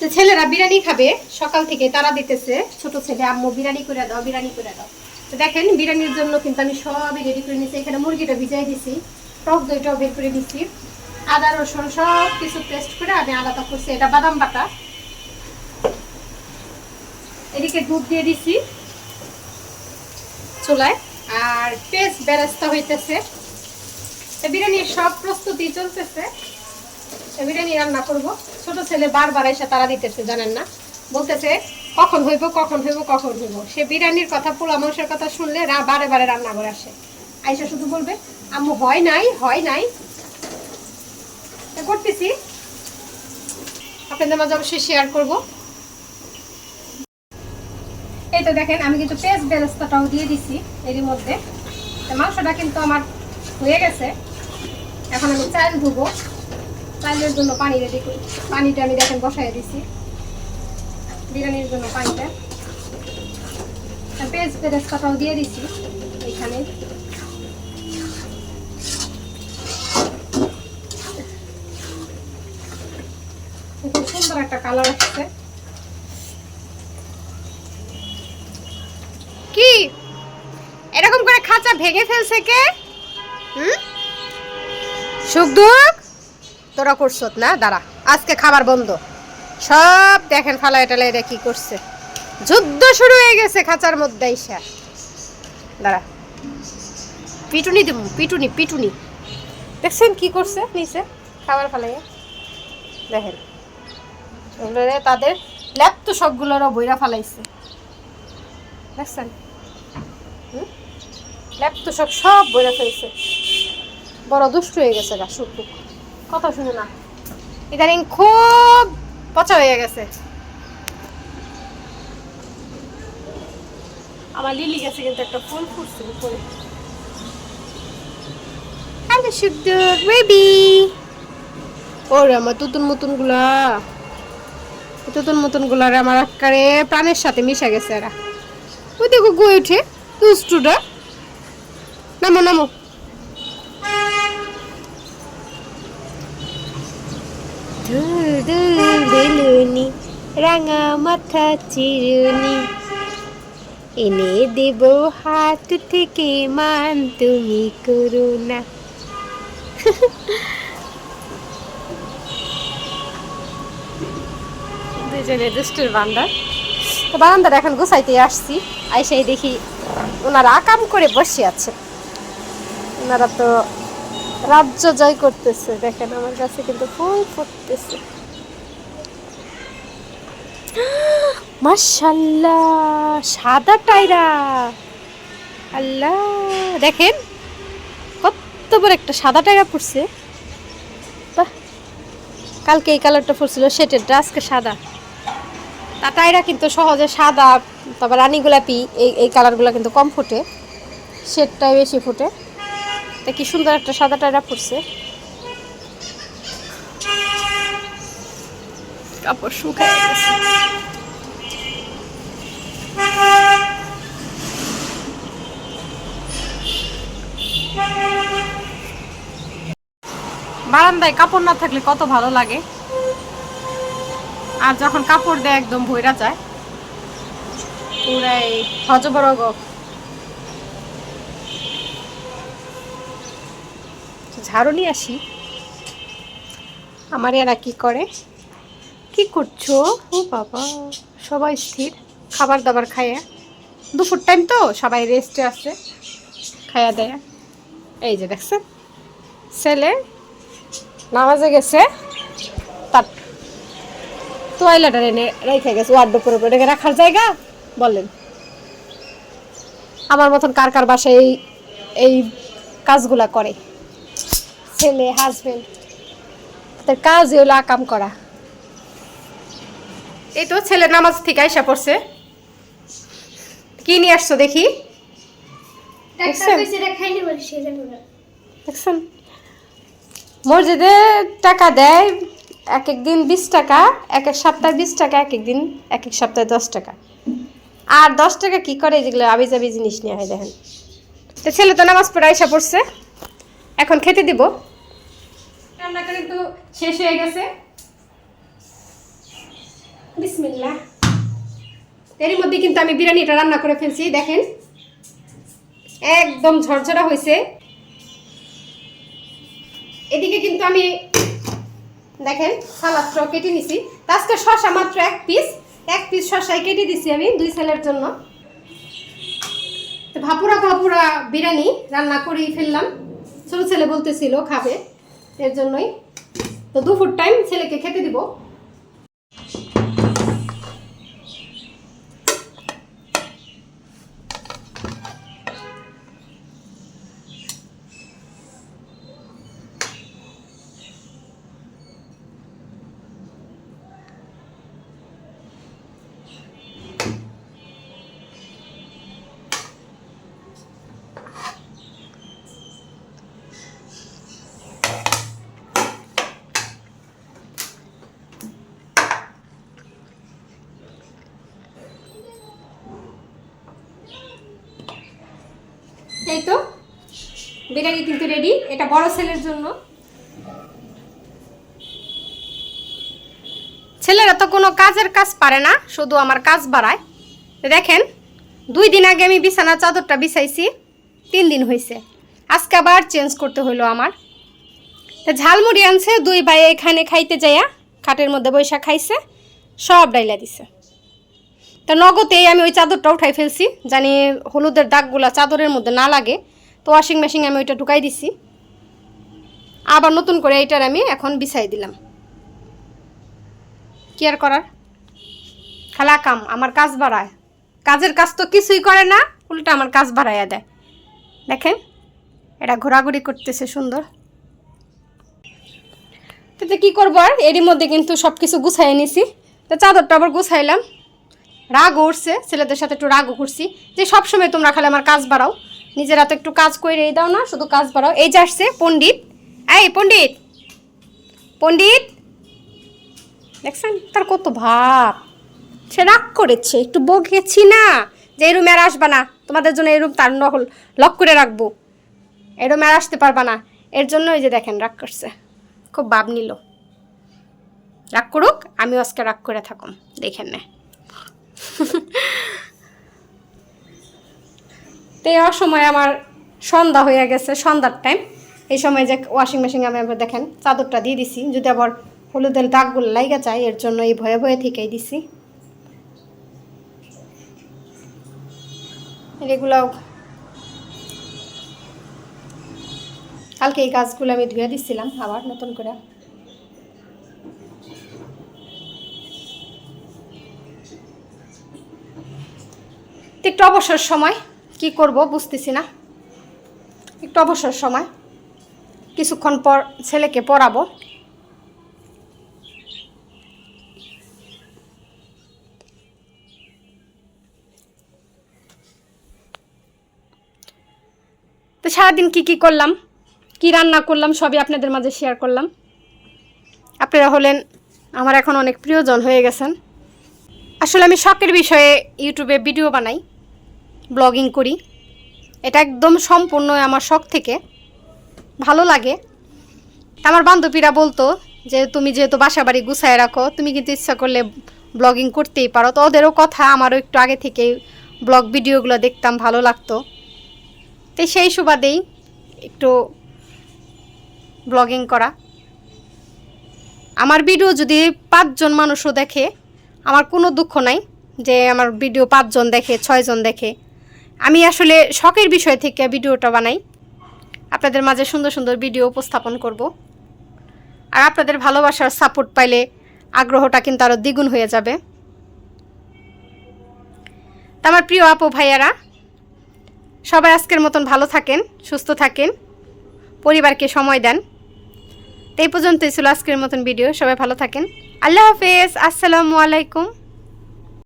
তো ছেলেরা বিরিয়ানি খাবে। সকাল থেকে তারা দিতেছে, ছোট ছেলে, আম্মু, বিরিয়ানি করে দাও, বিরিয়ানি করে দাও। তো দেখেন, বিরিয়ানির জন্য কিন্তু আমি সবই রেডি করে নিয়েছি। এখানে মুরগিটা ভিজাই দিছি, টক দইটাও বের করে দিছি। আদা, রসুন সব কিছু পেস্ট করে আমি আলাদা করছি। এটা বাদাম বাটা। এদিকে দুধ দিয়ে দিছি চুলায়। আর পেস্ট বেরেস্তা হইতেছে। বিরিয়ানির সব প্রস্তুতি চলতেছে। বিরিয়ানি রান্না করব। ছোট ছেলে বারবার এসে তারা দিতেছে, জানেন না? বলতেছে, কখন হইব কখন হইব কখন হইব? সে বিরিয়ানির কথা, পোলা মাংসের কথা শুনলে বারে বারে রান্না করে আসে। আইসা শুধু বলবে, আম্মু, হয় নাই হয় নাই। করতেছি। আপনাদের মাঝে অবশ্যই শেয়ার করব। এই তো দেখেন, আমি কিন্তু পেঁয়াজ বেরেস্তাটাও দিয়ে দিছি এরই মধ্যে। মাংসটা কিন্তু আমার হয়ে গেছে। এখন আমি চাল ধুবো। চালের জন্য পানি রেডি পানিটা আমি দেখেন বসাই দিছি। বিরিয়ানির জন্য পানিটা। পেঁয়াজ বেরেস্তাটাও দিয়ে দিছি এইখানে খুব সুন্দর একটা কালার আসছে। কি? এরকম করে খাঁচা ভেঙে ফেলছে কে? হুম? সুখ দুঃখ? তোরা করছত না? দাঁড়া, আজকে খাবার বন্ধ। সব দেখেন ফালাই টালাই কি করছে। যুদ্ধ শুরু হয়ে গেছে খাঁচার মধ্যে আইসা। দাঁড়া। পিটুনি দিব, পিটুনি পিটুনি। দেখছেন কি করছে নিচে? খাবার ফালাইয়া। দেখেন। তাদের ল্যাপ তো সবগুলোরও বইরা ফালাইছে। দেখছেন? ল্যাপ তো সব সব বইরা ফেলছে। বড় দুষ্ট হয়ে গেছে গা শুকু কথা শুনে না। ইদানিং খুব পচা হয়ে গেছে। আমার লিলি গেছে কিন্তু একটা ফুল ফুটছে উপরে। হ্যালো সুন্দর বেবি ওরে আমার তুতুন মুতুনগুলা তুতুন মুতুনগুলার আমার আকারে প্রাণের সাথে মিশে গেছে এরা। ওই দেখো গয়ে উঠে দুষ্টুটা। নামো নামো। ধুর ধুর রাঙা মাথা চিরুনি এনে দেব হাত থেকে মান তুমি করো না দুজনে দুষ্টুর বান্দা। তো বারান্দার এখন গোছাইতে আসছি, আইসাই দেখি ওনারা আকাম করে বসে আছে। ওনারা তো রাজ্য জয় করতেছে। দেখেন, আমার কাছে কিন্তু ফুল ফুটতেছে। মাশাল্লাহ সাদা টাইরা আল্লাহ, দেখেন, কত বড় একটা সাদা টাইরা পড়ছে বাহ, কালকে এই কালারটা পড়ছিল সেটেরটা আজকে সাদা। তা টাইরা কিন্তু সহজে সাদা, তারপর রানী গোলাপি, এই এই কালারগুলো কিন্তু কম ফুটে। শেডটাই বেশি ফুটে। তা কি সুন্দর একটা সাদা টাইরা পড়ছে কাপড় শুকায় বারান্দায় কাপড় না থাকলে কত ভালো লাগে। আর যখন কাপড় দেয় একদম ভইরা যায়। পুরাই হজবরগ ঝাড়ু নিয়ে আসি। আমার এরা কি করে? কি করছ? ও বাবা, সবাই স্থির। খাবার দাবার খাইয়া। দুপুর টাইম তো, সবাই রেস্টে আছে। খাইয়া দেয়া। এই যে দেখছেন ছেলে নামাজে গেছে। তার তোয়াইলাটা এনে রেখে গেছে ওয়ার্ডোপের উপরে। রেখে রাখার জায়গা? বলেন। আমার মতন কার কার বাসায় এই এই কাজগুলা করে? ছেলে হাজবেন্ড তার কাজই হলো আকাম করা। এই তো ছেলে নামাজ থেকে আইসা পড়ছে। কি নিয়ে আসছো দেখি? দেখছেন? মসজিদে টাকা দেয় এক এক দিন বিশ টাকা এক এক সপ্তাহে বিশ টাকা এক এক দিন এক এক সপ্তাহে দশ টাকা। আর দশ টাকা কি করে যেগুলো আবি যাবি জিনিস নিয়ে হয় দেখেন। তো ছেলে তো নামাজ পড়ে আইসা পড়ছে। এখন খেতে দিব। রান্নাটা কিন্তু শেষ হয়ে গেছে। বিসমিল্লাহ। এর মধ্যে কিন্তু আমি বিরিয়ানিটা রান্না করে ফেলছি, দেখেন। একদম ঝরঝরা হয়েছে। এদিকে কিন্তু আমি, দেখেন সালাদটাও কেটে নিছি। আজকে শশা মাত্র এক পিস এক পিস শশাই কেটে দিছি আমি দুই ছেলের জন্য। ভাপুরা ভাপুরা বিরিয়ানি রান্না করেই ফেললাম। ছোটো ছেলে বলতেছিল, খাবে। এর জন্যই। তো দুপুর টাইম ছেলেকে খেতে দিব। এই তো? বিরিয়ানি কিন্তু রেডি এটা বড় ছেলের জন্য। ছেলেরা তো কোনো কাজের কাজ পারে না, শুধু আমার কাজ বাড়ায়। দেখেন, দুই দিন আগে আমি বিছানা চাদরটা বিছাইছি, তিন দিন হয়েছে আজকে আবার চেঞ্জ করতে হলো আমার। তো ঝালমুড়ি আনছে, দুই ভাই এখানে খাইতে যাইয়া, খাটের মধ্যে বৈশা খাইছে, সব ডাইলা দিছে। তা নগদেই আমি ওই চাদরটা উঠাই ফেলছি, জানি হলুদের দাগগুলা চাদরের মধ্যে না লাগে। তো ওয়াশিং মেশিন আমি ওইটা ঢুকাই দিছি। আবার নতুন করে এইটার আমি এখন বিছাই দিলাম। কি আর করার? খালা কাম, আমার কাজ বাড়ায়। কাজের কাজ তো কিছুই করে না, উল্টা আমার কাজ বাড়াইয়া দেয়। দেখেন, এটা ঘোরাঘুরি করতেছে সুন্দর। তাতে কি করব আর? এরই মধ্যে কিন্তু সব কিছু গুছাই নিছি। তো চাদরটা আবার গুছাইলাম। রাগ উঠছে, ছেলেদের সাথে একটু রাগও করছি যে সবসময় তোমরা খালি আমার কাজ বাড়াও। নিজেরা তো একটু কাজ করে দাও না, শুধু কাজ বাড়াও। এই যে আসছে পণ্ডিত। এই পণ্ডিত পণ্ডিত। দেখছেন, তার কত ভাব। সে রাগ করেছে, একটু বকেছি না, যে এই রুমে আর আসবা না। তোমাদের জন্য এই রুম তার নহল, লক করে রাখব। এই রুমে আর আসতে পারবা না। এর জন্য ওই যে দেখেন, রাগ করছে। খুব ভাব নিল। রাগ করুক, আমিও আজকে রাগ করে থাকুম। দেখেন না। তো এই অসময় আমার সন্ধ্যা হয়ে গেছে, সন্ধ্যার টাইম এই সময় যে ওয়াশিং মেশিন আমি আবার দেখেন, চাদরটা দিয়ে দিছি। যদি আবার হলুদের দাগগুলো লাইগা যায়, এর জন্য এই ভয়ে ভয়ে থেকেই দিছি। এগুলো কালকে এই গাছগুলো আমি ধুয়ে দিচ্ছিলাম আবার নতুন করে। একটু অবসর সময়। কি করব বুঝতেছি না। একটু অবসর সময়। কিছুক্ষণ পর ছেলেকে পড়াবো। তো সারাদিন কি কি করলাম, কি রান্না করলাম, সবই আপনাদের মাঝে শেয়ার করলাম। আপনারা হলেন আমার এখন অনেক প্রিয়জন হয়ে গেছেন। আসলে আমি শখের বিষয়ে ইউটিউবে ভিডিও বানাই। ব্লগিং করি। এটা একদম সম্পূর্ণ আমার শখ থেকে। ভালো লাগে। আমার বান্ধবীরা বলতো যে, তুমি যেহেতু বাসা বাড়ি গুছায় রাখো, তুমি কিন্তু ইচ্ছা করলে ব্লগিং করতেই পারো। তো ওদেরও কথা আমারও একটু আগে থেকেই ব্লগ ভিডিওগুলো দেখতাম, ভালো লাগতো। তো সেই সুবাদেই একটু ব্লগিং করা। আমার ভিডিও যদি পাঁচজন মানুষও দেখে, আমার কোনো দুঃখ নাই যে, আমার ভিডিও পাঁচজন দেখে, ছয়জন দেখে। আমি আসলে শখের বিষয় থেকে ভিডিওটা বানাই। আপনাদের মাঝে সুন্দর সুন্দর ভিডিও উপস্থাপন করব। আর আপনাদের ভালোবাসার সাপোর্ট পাইলে আগ্রহটা কিন্তু আরও দ্বিগুণ হয়ে যাবে। তা আমার প্রিয় আপু, ভাইয়ারা, সবাই আজকের মতন ভালো থাকেন, সুস্থ থাকেন, পরিবারকে সময় দেন। তো এই পর্যন্তই ছিল আজকের মতন ভিডিও। সবাই ভালো থাকেন। আল্লাহ হাফেজ। আসসালামু আলাইকুম।